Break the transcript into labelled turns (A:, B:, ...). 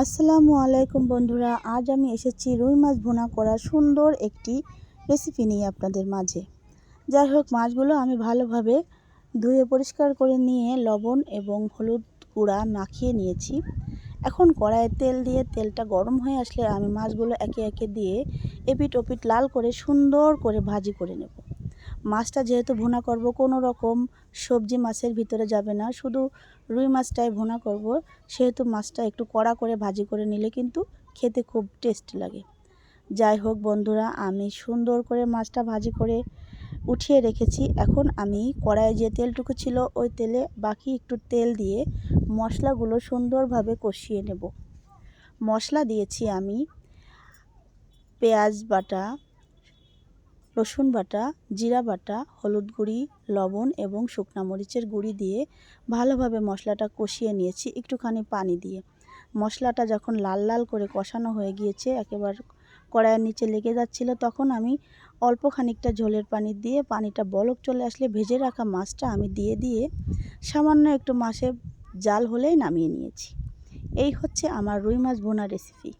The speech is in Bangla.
A: আসসালামু আলাইকুম বন্ধুরা, আজ আমি এসেছি রুই মাছ ভুনা করার সুন্দর একটি রেসিপি নিয়ে আপনাদের মাঝে। যাই হোক, মাছগুলো আমি ভালোভাবে ধুয়ে পরিষ্কার করে নিয়ে লবণ এবং হলুদ গুঁড়া মাখিয়ে নিয়েছি। এখন কড়াইয়ে তেল দিয়ে তেলটা গরম হয়ে আসলে আমি মাছগুলো একে একে দিয়ে এপিট ওপিট লাল করে সুন্দর করে ভাজি করে নেব। মাছটা যেহেতু ভুনা করব, কোনো রকম সবজি মাছের ভিতরে যাবে না। শুধু রুই মাছটাই ভুনা করব, সেহেতু মাছটা একটু কড়া করে ভাজি করে নিলে কিন্তু খেতে খুব টেস্ট লাগে। যাই হোক বন্ধুরা, আমি সুন্দর করে মাছটা ভাজি করে উঠিয়ে রেখেছি। এখন আমি কড়াইয়ে যে তেলটুকু ছিল, ওই তেলে বাকি একটু তেল দিয়ে মশলাগুলো সুন্দরভাবে কষিয়ে নেব। মশলা দিয়েছি আমি পেঁয়াজ বাটা রসুন বাটা, জিরা বাটা, হলুদ গুঁড়ি, লবণ এবং শুকনা মরিচের গুঁড়ি দিয়ে ভালোভাবে মশলাটা কষিয়ে নিয়েছি একটুখানি পানি দিয়ে। মশলাটা যখন লাল লাল করে কষানো হয়ে গিয়েছে, একেবারে কড়াইয়ের নিচে লেগে যাচ্ছিল, তখন আমি অল্প খানিকটা ঝোলের পানি দিয়ে পানিটা বলক চলে আসলে ভেজে রাখা মাছটা আমি দিয়ে দিয়ে সামান্য একটু মাছে জাল হলেই নামিয়ে নিয়েছি। এই হচ্ছে আমার রুই মাছ বোনা রেসিপি